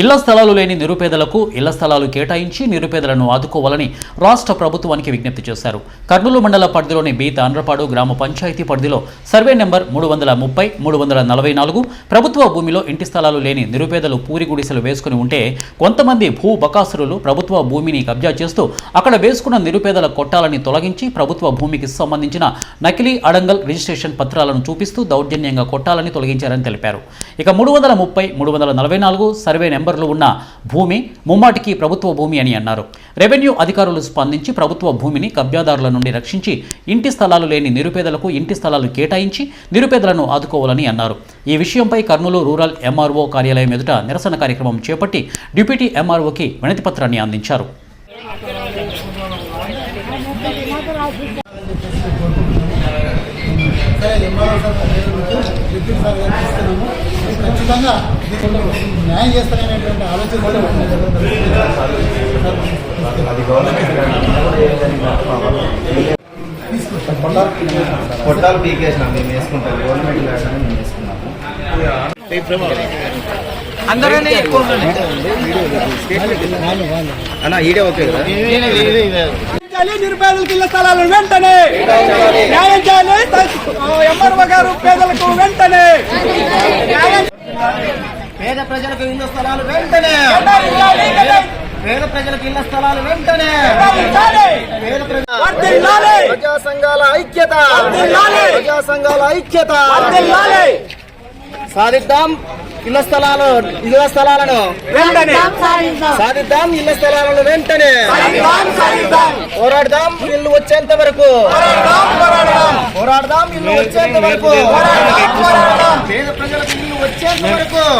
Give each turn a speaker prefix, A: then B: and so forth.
A: ఇళ్ళ స్థలాలు లేని నిరుపేదలకు ఇళ్ళ స్థలాలు కేటాయించి నిరుపేదలను ఆదుకోవాలని రాష్ట్ర ప్రభుత్వానికి విజ్ఞప్తి చేశారు. కర్నూలు మండల పరిధిలోని బి తాండ్రపాడు గ్రామ పంచాయతీ పరిధిలో సర్వే నెంబర్ మూడు వందల ముప్పై మూడు వందల నలభై నాలుగు. ప్రభుత్వ భూమిలో ఇంటి స్థలాలు లేని నిరుపేదలు పూరి గుడిసెలు వేసుకుని ఉంటే కొంతమంది భూ బకాసురులు ప్రభుత్వ భూమిని కబ్జా చేస్తూ అక్కడ వేసుకున్న నిరుపేదల కొట్టాలని తొలగించి ప్రభుత్వ భూమికి సంబంధించిన నకిలీ అడంగల్ రిజిస్ట్రేషన్ పత్రాలను చూపిస్తూ దౌర్జన్యంగా కొట్టాలని తొలగించారని తెలిపారు. ఇక మూడు వందల ముప్పై మూడు వందల నలభై నాలుగు సర్వే నెంబర్లు ఉన్న భూమి ముమ్మాటికి ప్రభుత్వ భూమి అని అన్నారు. రెవెన్యూ అధికారులు స్పందించి ప్రభుత్వ భూమిని కబ్జాదారుల నుండి రక్షించి ఇంటి స్థలాలు లేని నిరుపేదలకు ఇంటి స్థలాలు కేటాయించి నిరుపేదలను ఆదుకోవాలని అన్నారు. ఈ విషయంపై కర్నూలు రూరల్ ఎంఆర్ఓ కార్యాలయం ఎదుట నిరసన కార్యక్రమం చేపట్టి డిప్యూటీ ఎంఆర్ఓకి వినతి పత్రాన్ని అందించారు
B: సరే ఎంఆర్ఓ సార్ డిప్యూటీ ఇస్తున్నాము ఖచ్చితంగా న్యాయం చేస్తారనేటువంటి ఆలోచన
C: కొట్టాలు పీకేసినాం మేము వేసుకుంటాం. గవర్నమెంట్ మేము వేసుకున్నాము. అందరూనే ఎక్కువ అన్న ఈడే ఓకే కదా?
D: చేయాలి నిరుపేదలకు ఇళ్ళ స్థలాలను వెంటనే. న్యాయం చేయాలి ఎంఆర్ఓ గారు పేదలకు వెంటనే.
C: పేద ప్రజలకు ఇళ్ళ స్థలాలు వెంటనే. పేద ప్రజలకు ఇళ్ళ స్థలాలు వెంటనే. పేద ప్రజ- సంఘాల ఐక్యత. ప్రజా సంఘాల ఐక్యత. సాధిద్దాం ఇళ్ళ స్థలాలు ఇళ్ళ స్థలాలను
D: వెంటనే
C: సాధిద్దాం ఇళ్ళ స్థలాలను వెంటనే. పోరాడదాం ఇల్లు వచ్చేంత వరకు
D: పోరాడదాం,
C: ఇల్లు వచ్చేంత వరకు. పేద ప్రజలకు ఇల్లు వచ్చేంత వరకు